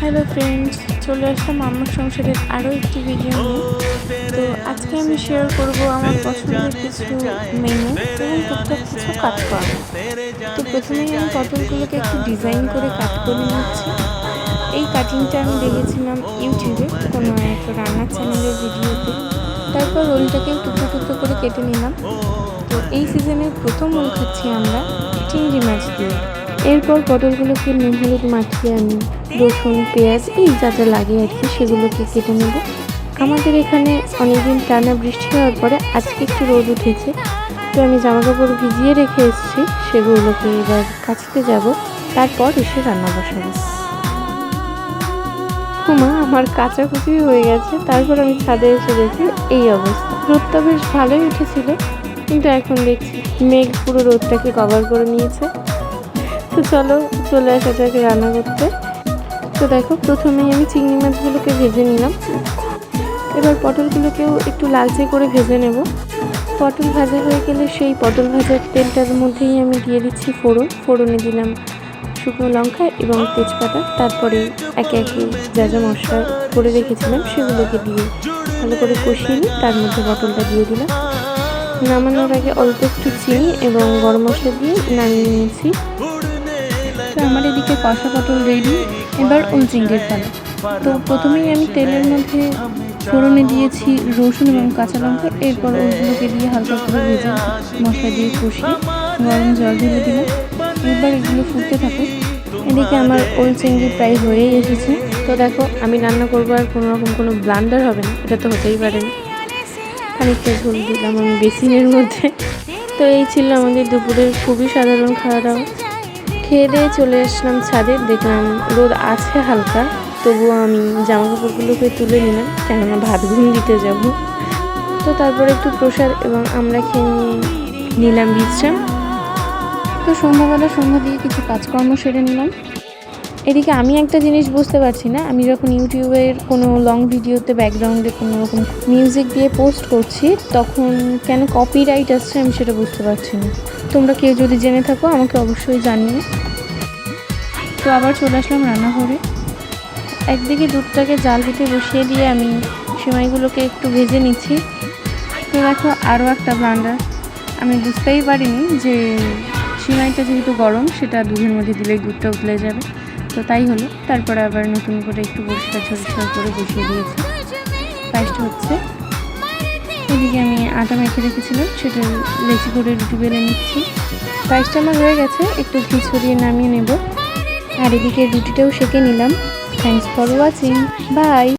Hello friends চলে আসলাম আমার সংসারের আরও একটি ভিডিও নিয়ে। তো আজকে আমি শেয়ার করব আমার পছন্দের কিছু মেনু এবং টুকটাক কিছু কাট করা। তো প্রথমেই আমি পটলগুলোকে একটু ডিজাইন করে কাট করে নিচ্ছি। এই কাটিংটা আমি দেখেছিলাম ইউটিউবে কোনো এক রান্নার চ্যানেলের ভিডিওতে তারপর রোলটাকে টুকরো টুকরো করে কেটে নিলাম। তো এই সিজনের প্রথম রোল খাচ্ছি আমরা চিংড়ি মাছ দিয়ে। এরপর পটলগুলোকে নুন হলুদ মাখিয়ে আমি রসুন, পেঁয়াজ, এই যা যা লাগে আর কি সেগুলোকে কেটে নেব। আমাদের এখানে অনেকদিন টানা বৃষ্টি হওয়ার পরে আজকে একটু রোদ উঠেছে। তো আমি জামা কাপড় ভিজিয়ে রেখে এসেছি, সেগুলোকে এবার কাছতে যাব। তারপর এসে রান্না বসাবো। হুমা আমার কাচাকুচি হয়ে গেছে। তারপর আমি ছাদে এসে দেখি এই অবস্থা। রোদটা বেশ ভালোই উঠেছিল, কিন্তু এখন দেখছি মেঘ পুরো রোদটাকে কভার করে নিয়েছে। চলো, চলে আসা যাক রান্না করতে। তো দেখো, প্রথমেই আমি চিংড়ি মাছগুলোকে ভেজে নিলাম। এবার পটলগুলোকেও একটু লালচে করে ভেজে নেব। পটল ভাজা হয়ে গেলে সেই পটল ভাজার তেলটার মধ্যেই আমি দিয়ে দিচ্ছি ফোড়ন। ফোড়নে দিলাম শুকনো লঙ্কা এবং তেজপাতা। তারপরে একে একে যা যা মশলা করে রেখেছিলাম সেগুলোকে দিয়ে ভালো করে কষিয়ে নিই তার মধ্যে পটলটা দিয়ে দিলাম। নামানোর আগে অল্প একটু চিনি এবং গরম মশলা দিয়ে নামিয়ে নিয়েছি। তো আমার এদিকে কষা পটল রেডি এবার ওল চিংড়ির পালা। তো প্রথমেই আমি তেলের মধ্যে ফোড়নে দিয়েছি রসুন এবং কাঁচা লঙ্কা, এরপর ওলগুলোকে দিয়ে হালকা করে ভেজে মশলা দিয়ে কষিয়ে গরম জল ঢেলে দিলাম। এবার এগুলো ফুটতে থাকে এদিকে আমার ওল চিংড়ি প্রায় হয়েই এসেছে। তো দেখো, আমি রান্না করব আর কোনো রকম কোনো ব্লান্ডার হবে না, এটা তো হতেই পারে না। খানিকটা ঝোল দিলাম আমি বেসিনের মধ্যে। তো এই ছিল আমাদের দুপুরের খুবই সাধারণ খাওয়া দাওয়া। খেয়ে দিয়ে চলে আসলাম ছাদে। দেখলাম রোদ আছে হালকা, তবুও আমি জামা কাপড়গুলোকে তুলে নিলাম, কেননা ভাত ঘুম দিতে যাব। তো তারপরে একটু প্রসাদ এবং আমরা খেয়ে নিলাম বিশ্রাম। তো সন্ধ্যাবেলা সন্ধ্যা দিয়ে কিছু কাজকর্ম সেরে নিলাম। এদিকে আমি একটা জিনিস বুঝতে পারছি না। আমি যখন ইউটিউবের কোনো লং ভিডিওতে ব্যাকগ্রাউন্ডে কোনো রকম মিউজিক দিয়ে পোস্ট করছি, তখন কেন কপিরাইট আসছে আমি সেটা বুঝতে পারছি না। তোমরা কেউ যদি জেনে থাকো, আমাকে অবশ্যই জানিও। তো আবার চলে আসলাম রান্নাঘরে। একদিকে দুধটাকে জাল দিতে বসিয়ে দিয়ে আমি সেমাইগুলোকে একটু ভেজে নিচ্ছি। তো দেখো আরও একটা ব্লান্ডার আমি বুঝতেই পারিনি যে সিমাইটা যেহেতু গরম, সেটা দুধের মধ্যে দিলে দুধটা উতলে যাবে। তো তাই হলো। তারপরে আবার নতুন করে একটু পরিষ্কার ছোট করে বসিয়ে দিয়েছি। পায়েসটা হচ্ছে, এদিকে আমি আটা মেখে রেখেছিলাম, সেটা লেচি করে রুটি বেলে নিচ্ছি। পায়েসটা আমার হয়ে গেছে, একটু ঘি ছড়িয়ে নামিয়ে নেব। আর এদিকে রুটিটাও সেঁকে নিলাম। Thanks for watching by